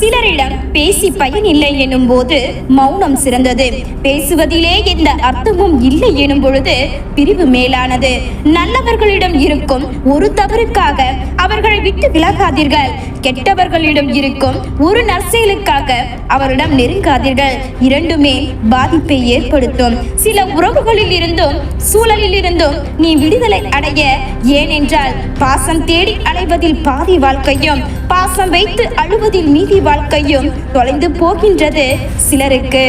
சிலரிடம் பேசி பயனில்லை எனும் போது மௌனம் சிறந்தது. பேசுவதிலே எந்த அர்த்தமும் இல்லை எனும் பொழுது பிரிவு மேலானது. நல்லவர்களிடம் இருக்கும் ஒரு தவறுக்காக அவர்களை விட்டு விலகாதீர்கள். கெட்டவர்களிடம் இருக்கும் ஒரு நற்செயலுக்காக அவரிடம் நெருங்காதீர்கள். இரண்டுமே பாதிப்பை ஏற்படுத்தும். சில உறவுகளில் இருந்தும் சூழலில் இருந்தும் நீ விடுதலை அடைய ஏனென்றால் பாசம் தேடி அலைவதில் பாதி வாழ்க்கையும் பாசம் வைத்து அழுவதில் மீதி வாழ்க்கையும் தொலைந்து போகின்றது சிலருக்கு.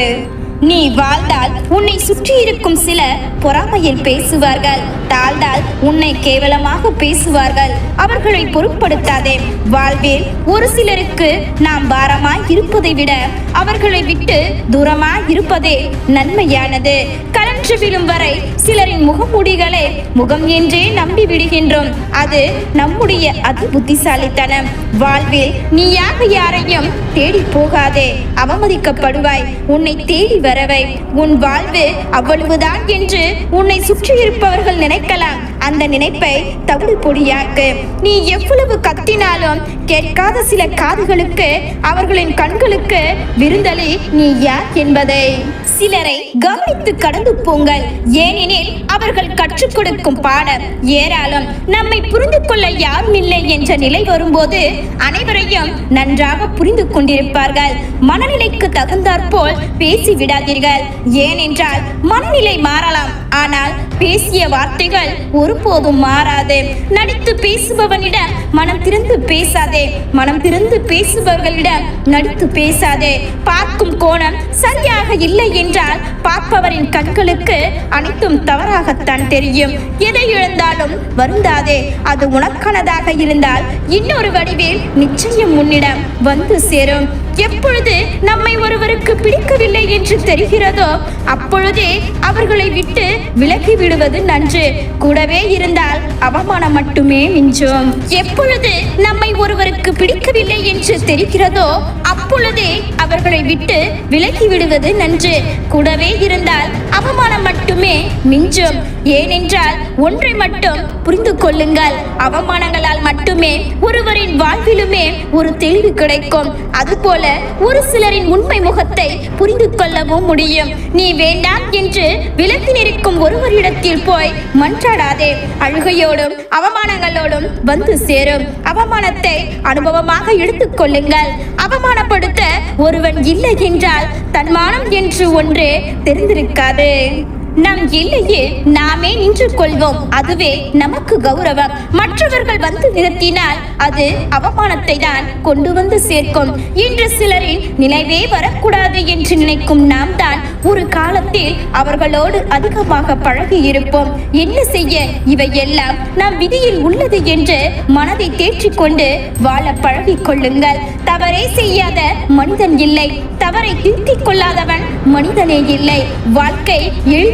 நீ வாழ்ந்தால் உன்னை சுற்றி இருக்கும் சிலர் பொறாமையில் பேசுவார்கள். தாழ்ந்தால் உன்னை கேவலமாக பேசுவார்கள். அவர்களை பொருட்படுத்தாதே. வாழ்வில் ஒரு சிலருக்கு நாம் பாரமாய் இருப்பதை விட அவர்களை விட்டு தூரமாய் இருப்பதே நன்மையானது. கலன்று விழும் வரை சிலரின் முகமுடிகளை முகம் என்றே நம்பி விடுகின்றோம் அது நம்முடைய அதி புத்திசாலித்தனம் வாழ்வில் நீயாக யாரையும் தேடி போகாதே. அவமதிக்கப்படுவாய். உன்னை தேடி வரவை. உன் வாழ்வு அவ்வளவுதான் என்று உன்னை சுற்றி இருப்பவர்கள் நினைக்கலாம். அந்த நினைப்பை தவிடு பொடியாக்கு. நீ எவ்வளவு கத்தினாலும் கேட்காத சில காதுகளுக்கு அவர்களின் கண்களுக்கு விருந்தளி நீ யார் என்பதை. சிலரை கவனித்து கடந்து போங்கள். ஏனெனில் அவர்கள் கற்றுக் கொடுக்கும் பாடம் ஏராளம். நம்மை புரிந்து கொள்ள யாரும் இல்லை என்ற நிலை வரும்போது அனைவரையும் நன்றாக புரிந்து கொண்டிருப்பார்கள். மனநிலைக்கு தகுந்தாற்போல் பேசி விடாதீர்கள் ஏனென்றால் மனநிலை மாறலாம். ஆனால் பேசிய வார்த்தைகள் ஒருபோதும் மாறாது. நடித்து பேசுபவனிடம் மனம் திறந்து பேசாதே. மனம் திறந்து பேசுபவர்களிடம் நடித்து பேசாதே. பார்க்கும் கோணம் சரியாக இல்லை என்றால் பார்ப்பவரின் கண்களுக்கு அனைத்தும் தவறாகத்தான் தெரியும். எதை இழந்தாலும் வருந்தாதே. அது உனக்கானதாக இருந்தால் இன்னொரு வடிவில் நிச்சயம் உன்னிடம் வந்து சேரும். எப்பொழுது நம்மை ஒருவருக்கு பிடிக்கவில்லை என்று தெரிகிறதோ அப்பொழுதே அவர்களை விட்டு விலகி விடுவது நன்று. கூடவே இருந்தால் அவமானம் மட்டுமே மிஞ்சும். எப்பொழுது நம்மை ஒருவருக்கு பிடிக்கவில்லை என்று தெரிகிறதோ அப்பொழுதே அவர்களை விட்டு விலகி விடுவது நன்று. கூடவே இருந்தால் அவமானம் மட்டுமே மிஞ்சும். ஏனென்றால் ஒன்றை மட்டும் புரிந்து கொள்ளுங்கள். அவமானங்களால் மட்டுமே ஒருவரின் வாழ்விலுமே ஒரு தெளிவு கிடைக்கும். அதுபோல ஒரு சிலரின் உண்மை முகத்தை புரிந்து கொள்ளவும் முடியும். நீ வேண்டாம் என்று விலகி நிற்கும் ஒருவரிடத்தில் போய் மன்றாடாதே. அழுகையோடும் அவமானங்களோடும் வந்து சேரும். அவமானத்தை அனுபவமாக எடுத்துக் கொள்ளுங்கள். அவமானப்படுத்த ஒருவன் இல்லை என்றால் தன்மானம் என்று ஒன்று தெரிந்திருக்காது. நம் எல்லையில் நாமே நின்று கொள்வோம் அதுவே நமக்கு கௌரவம். மற்றவர்கள் வந்து நிறுத்தினால் அது அவமானத்தை தான் கொண்டு வந்து சேர்க்கும். இன்று சிலரின் நினைவே வரக்கூடாது என்று நினைக்கும் நாம் தான் ஒரு காலத்தில் அவர்களோடு அதிகமாக பழகி இருப்போம் என்ன செய்ய இவை எல்லாம் நம் விதியில் உள்ளது என்று மனதை தேற்றிக்கொண்டு வாழ பழகி கொள்ளுங்கள் தவறே செய்யாத மனிதன் இல்லை. தவறை திருத்திக் கொள்ளாதவன் மனிதனே இல்லை. வாழ்க்கை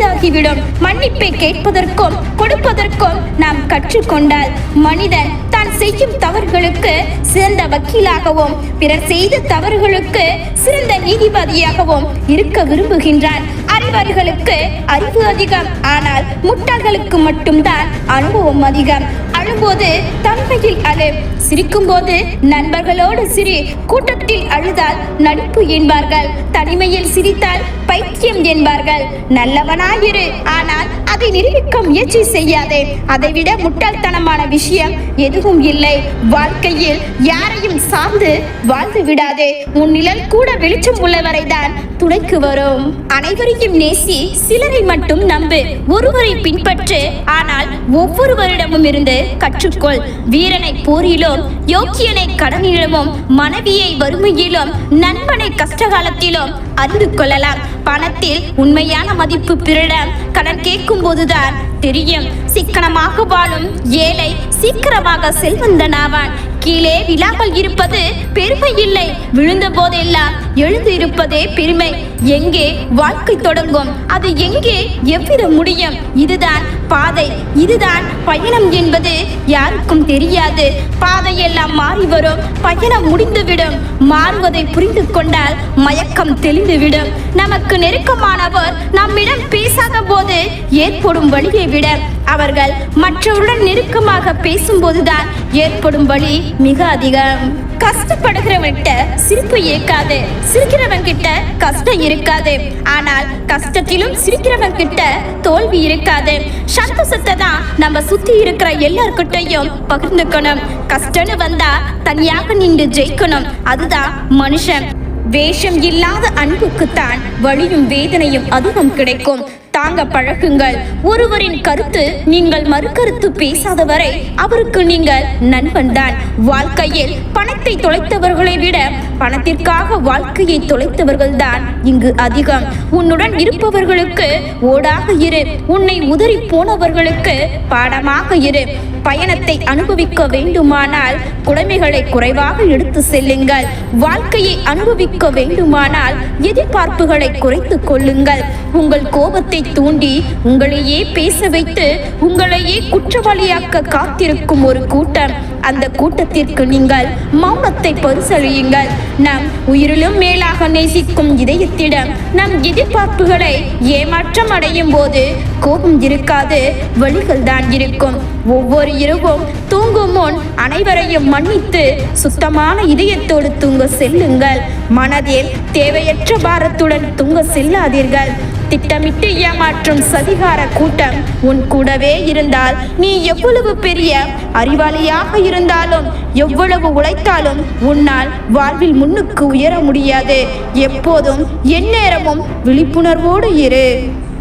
எளிதாகிவிடும் மன்னிப்பை கேட்பதற்கும் கொடுப்பதற்கும் நாம் கற்றுக்கொண்டால் மனிதன் தான் செய்யும் தவறுகளுக்கு சிறந்த வக்கீலாகவும் பிறர் செய்த தவறுகளுக்கு சிறந்த நீதிபதியாகவும் இருக்க விரும்புகின்றான். அறிவாளிகளுக்கு அறிவு அதிகம் ஆனால் முட்டாள்களுக்கு மட்டும்தான் அனுபவம் அதிகம். அழும்போது தன்மையில் அழு. சிரிக்கும்போது நண்பர்களோடு சிரி. கூட்டத்தில் அழுதால் நடிப்பு என்பார்கள். தனிமையில் சிரித்தால் பைத்தியம் என்பார்கள். நல்லவனாயிரு. ஆனால் அதை நிரூபிக்க முயற்சி செய்யாதே. அதைவிட முட்டாள்தனமான விஷயம் எதுவும் இல்லை. வாழ்க்கையில் யாரையும் சார்ந்து வாழ்ந்து விடாதே. உன் நிழல் கூட வெளிச்சம் உள்ளவரைதான் துணைக்கு வரும். அனைவரையும் நேசி சிலரை மட்டும் நம்பு. ஒருவரை பின்பற்று. ஆனால் ஒவ்வொருவரிடமும் இருந்து கற்றுக்கொள். வீரனை போரிலும் யோக்கியனை கடனிடமும் மனைவியை வறுமையிலும் நண்பனை கஷ்டகாலத்திலும் அறிந்து கொள்ளலாம். பணத்தில் உண்மையான மதிப்பு பிறரிடம் கடன் கேட்கும் போதுதான் தெரியும். சிக்கனமாக வாழும் ஏழை சீக்கிரமாக செல்வந்தனாவான். கீழே விழாமல் இருப்பது பெருமை இல்லை விழுந்த போதெல்லாம் எழுந்து இருப்பதே பெருமை. எங்கே வாழ்க்கை தொடங்கும்? அது எங்கே? எவ்வித முடியும்? இதுதான் பாதை இதுதான் பயணம் என்பது யாருக்கும் தெரியாது. பாதையெல்லாம் மாறி வரும் பயணம் முடிந்துவிடும். மாறுவதை புரிந்து கொண்டால் மயக்கம் தெளிந்துவிடும். நமக்கு நெருக்கமானவர் நம்மிடம் பேசாத போது ஏற்படும் வழியை விட அவர்கள் மற்றவருடன் நெருக்கமாக பேசும்போதுதான் ஏற்படும் வழி மிக அதிகம். கஷ்டப்படுகிறவன்கிட்ட சிரிப்பு இருக்காது சிரிக்கிறவன் கிட்ட கஷ்டம் இருக்காது. ஆனால் கஷ்டத்திலும் சிரிக்கிறவன் கிட்ட தோல்வி இருக்காது. சந்தோஷத்தை தான் நம்ம சுத்தி இருக்கிற எல்லார்கிட்டையும் பகிர்ந்துக்கணும். கஷ்டம்னு வந்தா தனியாக நின்று ஜெயிக்கணும். அதுதான் மனுஷன். வேஷம் இல்லாத அன்புக்குத்தான் வழியும் வேதனையும் அதுவும் கிடைக்கும். தாங்க பழகுங்கள். ஒருவரின் கருத்து நீங்கள் மறுக்கருத்து பேசாதவரை அவருக்கு நீங்கள் நண்பன் தான். வாழ்க்கையில் பணத்தை தொலைத்தவர்களை விட பணத்திற்காக வாழ்க்கையை தொலைத்தவர்கள் தான் இங்கு அதிகம். உன்னுடன் இருப்பவர்களுக்கு ஓடாக இரு. உன்னை உதறி போனவர்களுக்கு பாடமாக இரு. பயணத்தை அனுபவிக்க வேண்டுமானால் குடைமைகளை குறைவாக எடுத்து செல்லுங்கள். வாழ்க்கையை அனுபவிக்க வேண்டுமானால் எதிர்பார்ப்புகளை குறைத்துக் கொள்ளுங்கள். உங்கள் கோபத்தை தூண்டி உங்களையே பேச வைத்து உங்களையே குற்றவாளியாக்க காத்திருக்கும் ஒரு கூட்டம். அந்த கூட்டத்திற்கு நீங்கள் மௌனத்தை பரிசளியுங்கள். நம் உயிரிலும் மேலாக நேசிக்கும் இதயத்திடம் நம் எதிர்பார்ப்புகளை ஏமாற்றம் அடையும் போது கோபம் இருக்காது வழிகள் தான் இருக்கும். ஒவ்வொரு இரவும் தூங்கும் முன் அனைவரையும் மன்னித்து சுத்தமான இதயத்தோடு தூங்க செல்லுங்கள். மனதில் தேவையற்ற பாரத்துடன் தூங்க செல்லாதீர்கள். திட்டமிட்டு ஏமாற்றும் சதிகார கூட்டம் உன் கூடவே இருந்தால் நீ எவ்வளவு பெரிய அறிவாளியாக இருந்தாலும் எவ்வளவு உழைத்தாலும் உன்னால் வாழ்வில் முன்னுக்கு உயர முடியாது. எப்போதும் எந்நேரமும் விழிப்புணர்வோடு இரு.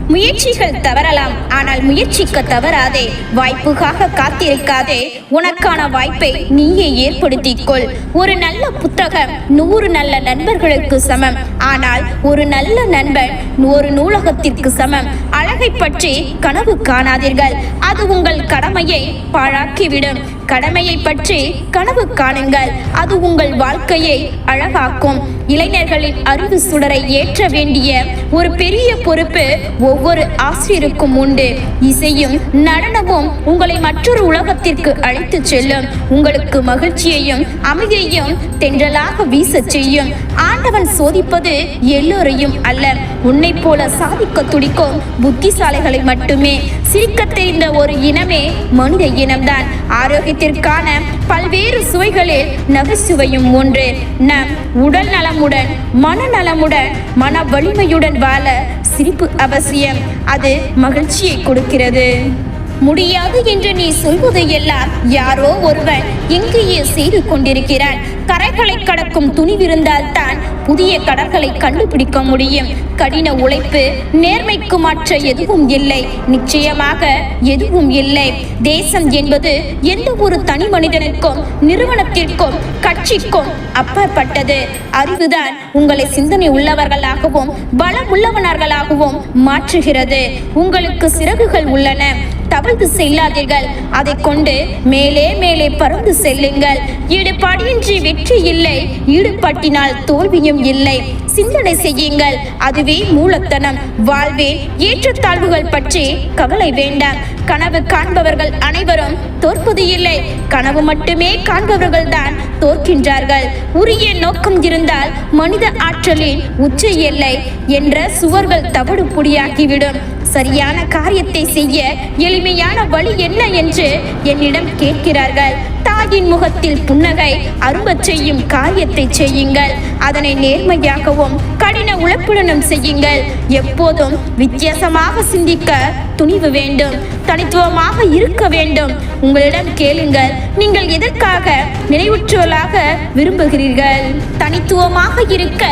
முயற்சிகள் தவறலாம். ஆனால் முயற்சிக்க தவறாதே. வாய்ப்புக்காக காத்திருக்காதே. உனக்கான வாய்ப்பை நீயே ஏற்படுத்திக் கொள் ஒரு நல்ல புத்தகம் நூறு நல்ல நண்பர்களுக்கு சமம். ஆனால் ஒரு நல்ல நண்பன் ஒரு நூலகத்திற்கு சமம். அழகை பற்றி கனவு காணாதீர்கள். அது உங்கள் கடமையை பாழாக்கிவிடும். கடமையை பற்றி கனவு காணுங்கள். அது உங்கள் வாழ்க்கையை அழகாக்கும். இளைஞர்களின் அறிவு சுடரை ஏற்ற வேண்டிய ஒரு பெரிய பொறுப்பு ஒவ்வொரு ஆசிரியருக்கும் உண்டு. இசையும் நடனமும் உங்களை மற்றொரு உலகத்திற்கு அழைத்துச் செல்லும். உங்களுக்கு மகிழ்ச்சியையும் அமைதியையும் தென்றலாக வீசச் செய்யும். ஆண்டவன் சோதிப்பது எல்லோரையும் அல்ல. உன்னை போல சாதிக்க துடிக்கும் புத்திசாலிகளை மட்டுமே. சிரிக்க தெரிந்த ஒரு இனமே மனித இனம்தான். ஆரோக்கியத்திற்கான பல்வேறு சுவைகளில் நகைச்சுவையும் ஒன்று. நம் உடல் நலமுடன் மனநலமுடன் மன வலிமையுடன் வாழ சிரிப்பு அவசியம். அது மகிழ்ச்சியை கொடுக்கிறது. முடியாது என்று நீ சொல்வது எல்லாம் யாரோ ஒருவன் எங்கேயே செய்து கொண்டிருக்கிறான் கரைகளை கடக்கும் துணிவிருந்தால் தான் புதிய கடற்களை கண்டுபிடிக்க முடியும். கடின உழைப்பு நேர்மைக்கு மாற்ற எதுவும் இல்லை. நிச்சயமாக எதுவும் இல்லை. தேசம் என்பது எந்த ஒரு தனி மனிதனுக்கும் நிறுவனத்திற்கும் கட்சிக்கும் அப்பாற்பட்டது. அறிவுதான் உங்களை சிந்தனை உள்ளவர்களாகவும் பலம் உள்ளவனர்களாகவும் மாற்றுகிறது. உங்களுக்கு சிறகுகள் உள்ளன. தவழ்ந்து செல்லாதீர்கள். அதை கொண்டு மேலே மேலே பறந்து செல்லுங்கள். ஈடுபாடின்றி வெற்றி இல்லை. ஈடுபாட்டினால் தோல்வியும் இல்லை. சிந்தனை செய்யுங்கள். அதுவே மூலத்தனம். வாழ்வில் ஏற்றத்தாழ்வுகள் பற்றி கவலை வேண்டாம். கனவு காண்பவர்கள் அனைவரும் தோற்பது இல்லை. கனவு மட்டுமே காண்பவர்கள் தான் தோற்கின்றார்கள். உரிய நோக்கம் இருந்தால் மனித ஆற்றலின் உச்ச எல்லை என்ற சுவர்கள் தவிடுபொடியாகிவிடும் சரியான காரியத்தை செய்ய எளிமையான வழி என்ன என்று என்னிடம் கேட்கிறார்கள். தாயின் முகத்தில் புன்னகை அரும்பச் செய்யும் காரியத்தை செய்யுங்கள். அதனை நேர்மையாகவும் கடின உழைப்புடனும் செய்யுங்கள். எப்போதும் வித்தியாசமாக சிந்திக்க துணிவு வேண்டும் தனித்துவமாக இருக்க வேண்டும். உங்களிடம் கேளுங்கள் நீங்கள் எதற்காக நினைவுற்றவர்களாக விரும்புகிறீர்கள்? தனித்துவமாக இருக்க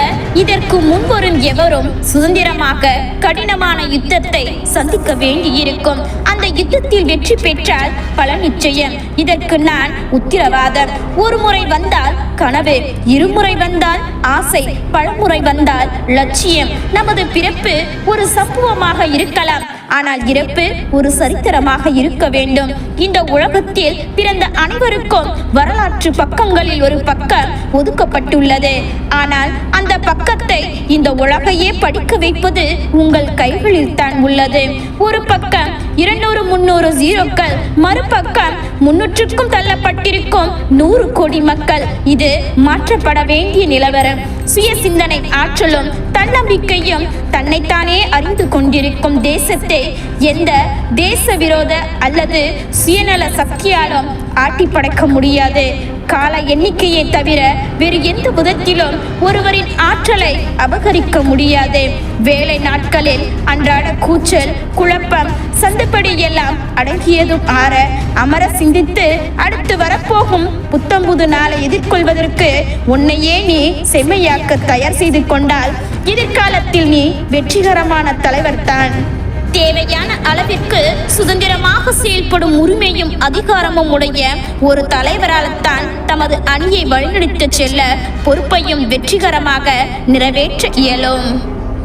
இதற்கு முன்வரும் எவரும் சுதந்திரமாக கடினமான யுத்தத்தை சந்திக்க வேண்டியிருக்கும். அந்த யுத்தத்தில் வெற்றி பெற்றால் பல நிச்சயம். இதற்கு நான் உத்திரவாதம். ஒரு முறை வந்தால் கனவு இருமுறை வந்தால் ஆசை பலமுறை வந்தால் லட்சியம். நமது பிறப்பு ஒரு சம்பவமாக இருக்கலாம். ஆனால் இறப்பு ஒரு சரித்திரமாக இருக்க வேண்டும். இந்த உலகத்தில் பிறந்த அனைவருக்கும் வரலாற்று பக்கங்களில் ஒரு பக்கம் ஒதுக்கப்பட்டுள்ளது. ஆனால் அந்த பக்கத்தை இந்த உலகையே படிக்க வைப்பது உங்கள் கைகளில் தான் உள்ளது. ஒரு பக்கம் இருநூறு முன்னூறு ஜீரோக்கள். மறுபக்கம் முன்னூற்றுக்கும் தள்ளப்பட்டிருக்கும் நூறு கோடி மக்கள். இது மாற்றப்பட வேண்டிய நிலவரம். சுய சிந்தனை ஆற்றலும் தன்னம்பிக்கையும் தன்னைத்தானே அறிந்து கொண்டிருக்கும் தேசத்தை எந்த தேச விரோத அல்லது சுயநல சக்தியாலும் ஆட்டி படைக்க முடியாது. கால எண்ணிக்கையை தவிர வேறு எந்த விதத்திலும் ஒருவரின் ஆற்றலை அபகரிக்க முடியாது. வேலை நாட்களில் அன்றாட கூச்சல் குழப்பம் சந்தப்படி எல்லாம் அடங்கியதும் ஆற அமர சிந்தித்து அடுத்து வரப்போகும் புத்தம்புது நாளை எதிர்கொள்வதற்கு உன்னையே நீ செம்மையாக்க தயார் செய்து கொண்டால் எதிர்காலத்தில் நீ வெற்றிகரமான தலைவர்தான். தேவையான அளவிற்கு சுதந்திரமாக செயல்படும் உரிமையும் அதிகாரமும் உடைய ஒரு தலைவரால் தான் தமது அணியை வழிநடத்திச் செல்ல பொறுப்பையும் வெற்றிகரமாக நிறைவேற்ற இயலும்.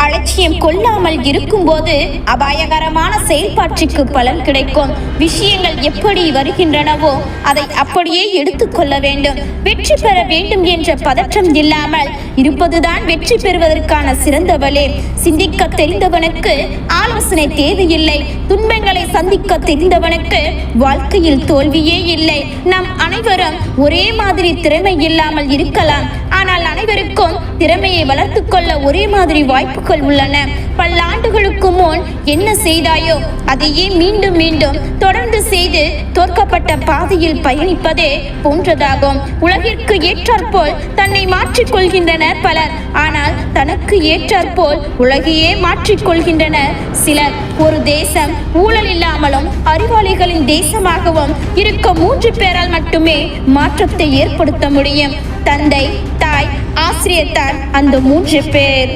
அலட்சியம் கொள்ளாமல் இருக்கும்போது அபாயகரமான செயல்பாட்டிற்கு பலன் கிடைக்கும். விஷயங்கள் எப்படி வருகின்றனவோ அதை அப்படியே எடுத்துக்கொள்ள வேண்டும். வெற்றி பெற வேண்டும் என்ற பதற்றம் இல்லாமல் இருப்பதுதான் வெற்றி பெறுவதற்கான சிறந்த வழி. சிந்திக்க தெரிந்தவனுக்கு ஆலோசனை தேவையில்லை. துன்பங்களை சந்திக்க தெரிந்தவனுக்கு வாழ்க்கையில் தோல்வியே இல்லை. நம் அனைவரும் ஒரே மாதிரி திறமை இல்லாமல் இருக்கலாம். ஆனால் அனைவருக்கும் திறமையை வளர்த்து கொள்ள ஒரே மாதிரி வாய்ப்புகள் உள்ளன. பல்லாண்டுகளுக்கு முன் என்ன செய்தாயோ அதையே மீண்டும் மீண்டும் தொடர்ந்து செய்து தோற்கப்பட்ட பாதையில் பயணிப்பதே போன்றதாகும். உலகிற்கு ஏற்றாற்போல் தன்னை மாற்றிக்கொள்கின்றனர் பலர். ஆனால் தனக்கு ஏற்றாற்போல் உலகையே மாற்றிக்கொள்கின்றனர் சிலர். ஒரு தேசம் ஊழல் இல்லாமலும் அறிவாளிகளின் தேசமாகவும் இருக்க மூன்று பேரால் மட்டுமே மாற்றத்தை ஏற்படுத்த முடியும். தந்தை தாய் ஆசிரியர் தான் அந்த மூன்று பேர்.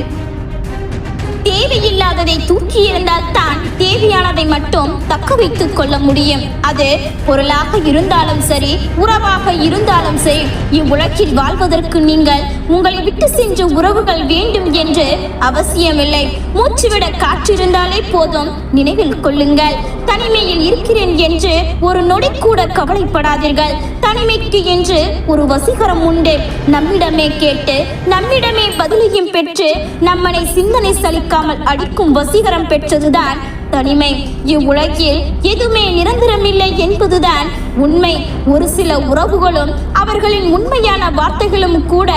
தேவையில்லாததை தூக்கி இருந்தால் தான் தேவையானதை மட்டும் தக்க வைத்துக் கொள்ள முடியும். அது பொருளாக இருந்தாலும் சரி உறவாக இருந்தாலும் சரி இவ்வுலகில் வாழ்வதற்கு நீங்கள் உங்களை விட்டு சென்ற உறவுகள் வேண்டும் என்று அவசியமில்லை. மூச்சுவிட காற்றிருந்தாலே போதும். நினைவில் கொள்ளுங்கள் தனிமையில் இருக்கிறேன் என்று ஒரு நொடி கூட கவலைப்படாதீர்கள். தனிமைக்கு என்று ஒரு வசீகரம் உண்டு. நம்மிடமே கேட்டு நம்மிடமே பதிலையும் பெற்று நம்மனை சிந்தனை சலிக்காமல் அடிக்கும் வசீகரம் பெற்றதுதான் தனிமை. இவ்வுலகில் எதுவுமே நிரந்தரமில்லை என்பதுதான் உண்மை. ஒரு சில உறவுகளும் அவர்களின் உண்மையான வார்த்தைகளும் கூட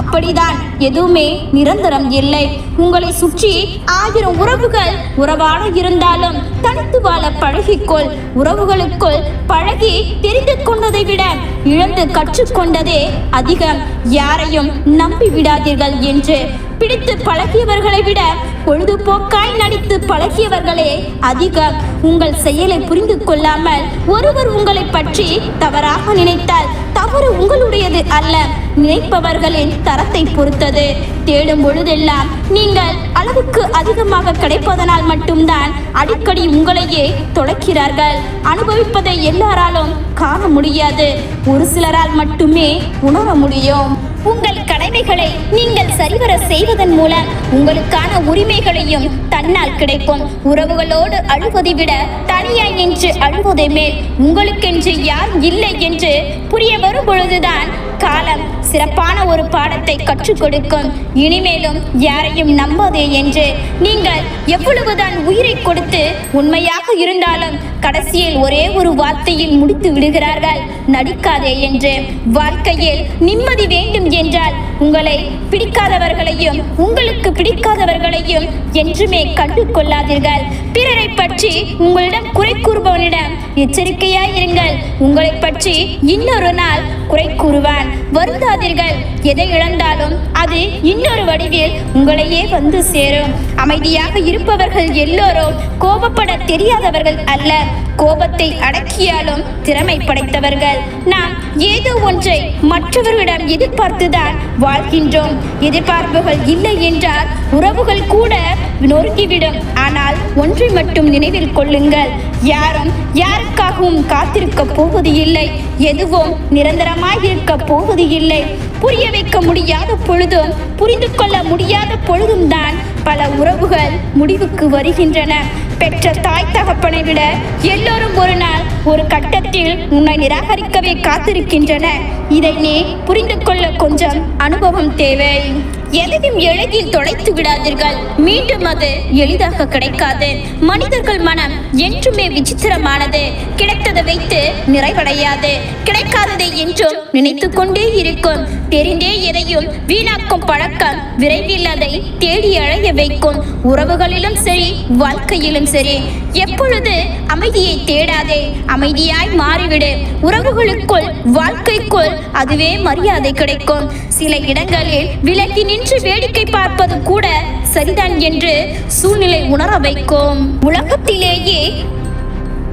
அப்படிதான். எதுவுமே நிரந்தரம் இல்லை. உங்களை சுற்றி ஆயிரம் உறவுகள் உறவாக இருந்தாலும் தனித்து வாழ பழகிக்கொள். உறவுகளுக்குள் பழகி தெரிந்து கொண்டதை விட இழந்து கற்றுக்கொண்டதே அதிகம். யாரையும் நம்பி விடாதீர்கள் என்று பிடித்து பழகியவர்களை விட பொழுதுபோக்காய் நடித்து பழகியவர்களே அதிகம் உங்கள் செயலை புரிந்து கொள்ளாமல் ஒருவர் உங்களை பற்றி தவறாக நினைத்தால் தவறு உங்களுடையது அல்ல. நினைப்பவர்களின் தரத்தை பொறுத்தது. தேடும் பொழுதெல்லாம் நீங்கள் அளவுக்கு அதிகமாக கிடைப்பதனால் மட்டும்தான் அடிக்கடி உங்களையே தொலைக்கிறார்கள். அனுபவிப்பதை எல்லாராலும் காண முடியாது. ஒரு சிலரால் மட்டுமே உணர முடியும். உங்கள் கடமைகளை நீங்கள் சரிவர செய்வதன் மூலம் உங்களுக்கான உரிமைகளையும் தன்னால் கிடைக்கும். உறவுகளோடு அழுவதை விட தனியாய் நின்று அழுவதை மேல் உங்களுக்கென்று யாரும் இல்லை என்று புரிய வரும் பொழுதுதான் காலம் சிறப்பான ஒரு பாடத்தை கற்றுக் கொடுக்கும். இனிமேலும் யாரையும் நம்பாதே என்று நீங்கள் எவ்வளவுதான் உயிரை கொடுத்து உண்மையாக இருந்தாலும் கடைசியில் ஒரே ஒரு வார்த்தையில் முடித்து விடுகிறார்கள். நடிக்காதே என்று. வாழ்க்கையில் நிம்மதி வேண்டும் என்றால் உங்களை பிடிக்காதவர்களையும் உங்களுக்கு பிடிக்காதவர்களையும் என்றுமே கண்டு கொள்ளாதீர்கள். பிறரை பற்றி உங்களிடம் குறை கூறுபவனிடம் எச்சரிக்கையாய் இருங்கள். உங்களை பற்றி இன்னொரு நாள் குறை கூறுவான். வருந்தாதீர்கள். எதை இழந்தாலும் அது இன்னொரு வடிவில் உங்களையே வந்து சேரும். அமைதியாக இருப்பவர்கள் எல்லோரும் கோபப்பட தெரியாதவர்கள் அல்ல. கோபத்தை அடக்கியாலும் திறமை படைத்தவர்கள். நாம் ஏதோ ஒன்றை மற்றவர்களிடம் எதிர்பார்த்துதான் வாழ்கின்றோம். எதிர்பார்ப்புகள் இல்லை என்றால் உறவுகள் கூட நொறுக்கிவிடும் ஆனால் ஒன்றை மட்டும் நினைவில் கொள்ளுங்கள். யாரும் யாருக்காகவும் காத்திருக்க போவது இல்லை. எதுவும் நிரந்தரமாய் இருக்க போவது இல்லை. புரிய வைக்க முடியாத பொழுதும் புரிந்து கொள்ள முடியாத பொழுதும் தான் பல உறவுகள் முடிவுக்கு வருகின்றன. பெற்ற தாய் தகப்பனை விட எல்லோரும் ஒரு நாள் ஒரு கட்டத்தில் உன்னை நிராகரிக்கவே காத்திருக்கின்றன. இதை நீ புரிந்து கொள்ள கொஞ்சம் அனுபவம் தேவை. எதையும் எளிதில் தொலைத்து விடாதீர்கள். மீண்டும் அது எளிதாக கிடைக்காது. மனிதர்கள் மனம் என்றுமே விசித்திரமானது. கிடைத்ததை வைத்து நிறைவடையாது. கிடைக்காததை என்றும் நினைத்து கொண்டே இருக்கும். தெரிந்தே எதையும் வீணாக்கும் பழக்கம் விரைவில் அதை தேடி அழைய வைக்கும். உறவுகளிலும் சரி வாழ்க்கையிலும் சரி எப்பொழுது அமைதியை தேடாதே அமைதியாய் மாறிவிடு. உறவுகளுக்குள் வாழ்க்கைக்குள் அதுவே மரியாதை கிடைக்கும். சில இடங்களில் விலகி நின்று வேடிக்கை பார்ப்பது கூட சரிதான் என்று சூழ்நிலை உணர வைக்கும். உலகத்திலேயே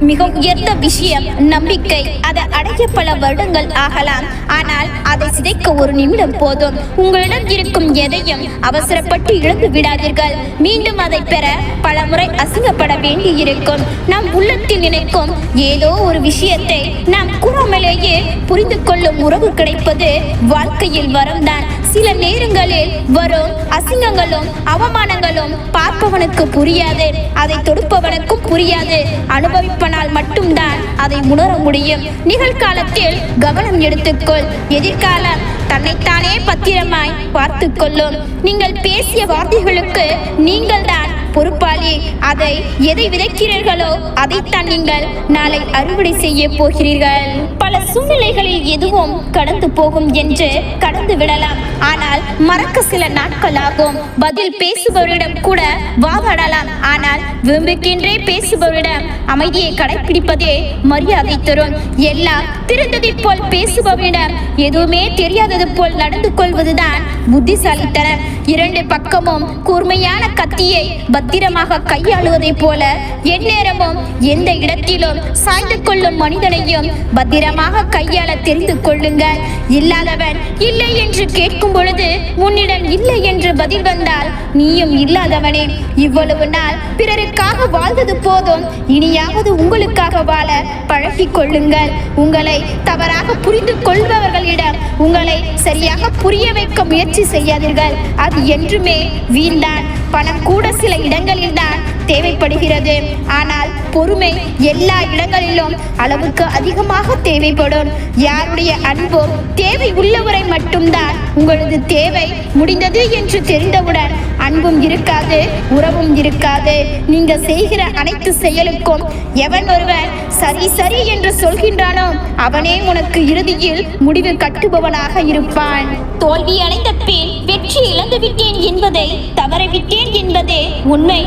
மிக உயர்ந்த விஷயம் நம்பிக்கை. அதை அடைய பல வருடங்கள் ஆகலாம். ஆனால் அதை சிதைக்க ஒரு நிமிடம் போதும். உங்களிடம் இருக்கும் எதையும் அவசரப்பட்டு இழந்து விடாதீர்கள். மீண்டும் அதை பெற பல முறை அசிங்கப்பட வேண்டியிருக்கும். நம் உள்ளத்தில் நினைக்கும் ஏதோ ஒரு விஷயத்தை நாம் கூறாமலேயே புரிந்து கொள்ளும் உறவு கிடைப்பது வாழ்க்கையில் வரம்தான். சில நேரங்களில் வரும் அசிங்கங்களும் அவமானங்களும் பார்ப்பவனுக்கு புரியாது. அதை தொடுப்பவனுக்கும் புரியாது. அனுபவிப்ப அனுபவிப்பனால் மட்டும்தான் அதை உணர முடியும். நிகழ்காலத்தில் கவனம் எடுத்துக்கொள். எதிர்காலம் தன்னைத்தானே பத்திரமாய் பார்த்து கொள்ளும் நீங்கள் பேசிய வார்த்தைகளுக்கு நீங்கள் தான் பொறுப்பாளி அதை எதை விதைக்கிறீர்களோ அதைத்தான் நீங்கள் நாளை அறுவடை செய்ய போகிறீர்கள். பல சூழ்நிலைகளில் எதுவும் கடந்து போகும் என்று கடந்து விடலாம். ஆனால் மறக்க சில நாட்கள் ஆகும் பதில் பேசுபவரிடம் கூட வாதாடலாம் ஆனால் விரும்புகின்றே பேசுபவரிடம் அமைதியை கடைபிடிப்பதே மரியாதை தரும். எல்லாம் திருந்ததை போல் பேசுபவரிடம் எதுவுமே தெரியாதது போல் நடந்து கொள்வதுதான் புத்திசாலித்தனம் இரண்டு பக்கமும் கூர்மையான கத்தியை பத்திரமாக கையாளுவதை போல எந்நேரமும் எந்த இடத்திலும் சாய்ந்து கொள்ளும் மனிதனையும் பத்திரமாக கையாள தெரிந்து கொள்ளுங்கள். இல்லாதவன் இல்லை என்று கேட்கும் பொழுது உன்னிடம் இல்லை என்று பதில் வந்தால் நீயும் இல்லாதவனே. இவ்வளவு நாள் பிறருக்காக வாழ்ந்தது போதும் இனியாவது உங்களுக்காக வாழ பழகிக் கொள்ளுங்கள். உங்களை தவறாக புரிந்து கொள்பவர்களிடம் உங்களை சரியாக புரிய வைக்க முயற்சி செய்யாதீர்கள். அது என்றுமே வீண்தான் பணம் கூட சில இடங்களில் தான் தேவைப்படுகிறது. ஆனால் பொறுமை எல்லா இடங்களிலும் அளவுக்கு அதிகமாக தேவைப்படும். யாருடைய அன்பும் தேவை உள்ளவரை மட்டும்தான் உங்களது தேவை முடிந்தது என்று தெரிந்தவுடன் அன்பும் இருக்காது உறவும் இருக்காது. நீங்க செய்கிற அனைத்து செயலுக்கும் எவன் ஒருவன் சரி சரி என்று சொல்கின்றானோ அவனே உனக்கு இறுதியில் முடிவு கட்டுபவனாக இருப்பான். தோல்வி அடைந்த பின் வெற்றி இழந்து விட்டேன் என்பதை தவறவிட்டேன் என்பதே உண்மை.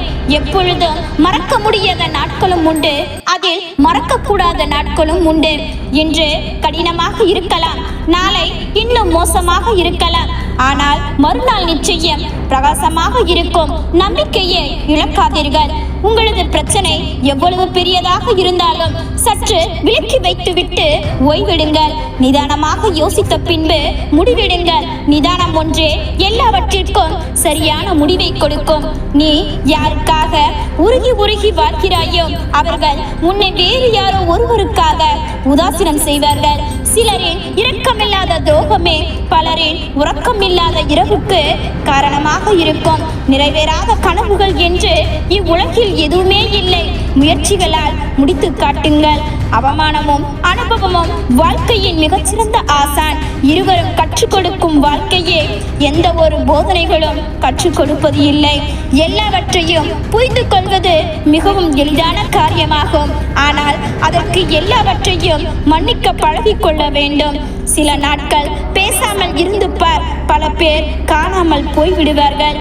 எப்பொழுதும் மறக்க முடியாத நாட்களும் உண்டு. அதில் மறக்கக்கூடாத நாட்களும் உண்டு. இன்று கடினமாக இருக்கலாம். நாளை இன்னும் மோசமாக இருக்கலாம். ஆனால் மறுநாள் நிச்சயம் பிரகாசமாக இருக்கும். நம்பிக்கையை இழக்காதீர்கள். உங்களது பிரச்சனை எவ்வளவு பெரியதாக இருந்தாலும் சற்று விலக்கி வைத்துவிட்டு ஓய்விடுங்கள். நிதானமாக யோசித்த பின்பு முடிவெடுங்கள். நிதானம் ஒன்றே எல்லாவற்றிற்கும் சரியான முடிவை கொடுக்கும். நீ யாருக்காக உருகி உருகி வாழ்கிறாயோ அவர்கள் உன்னை வேறு யாரோ ஒருவருக்காக உதாசீனம் செய்வார்கள். சிலரின் இரக்கமில்லாத துரோகமே பலரின் உறக்கமில்லாத இரவுக்கு காரணமாக இருக்கும். நிறைவேறாத கனவுகள் என்று இவ்வுலகில் எதுவுமே இல்லை. முயற்சிகளால் முடித்து காட்டுங்கள். அவமானமும் அனுபவமும் வாழ்க்கையின் மிகச்சிறந்த ஆசான். இருவரும் கற்றுக் கொடுக்கும் வாழ்க்கையே எந்த ஒரு போதனைகளும் கற்றுக் கொடுப்பது இல்லை. எல்லாவற்றையும் புரிந்து கொள்வது மிகவும் எளிதான காரியமாகும். ஆனால் அதற்கு எல்லாவற்றையும் மன்னிக்க பழகிக்கொள்ள கொள்ள வேண்டும். சில நாட்கள் பேசாமல் இருந்து பார் பல பேர் காணாமல் போய்விடுவார்கள்.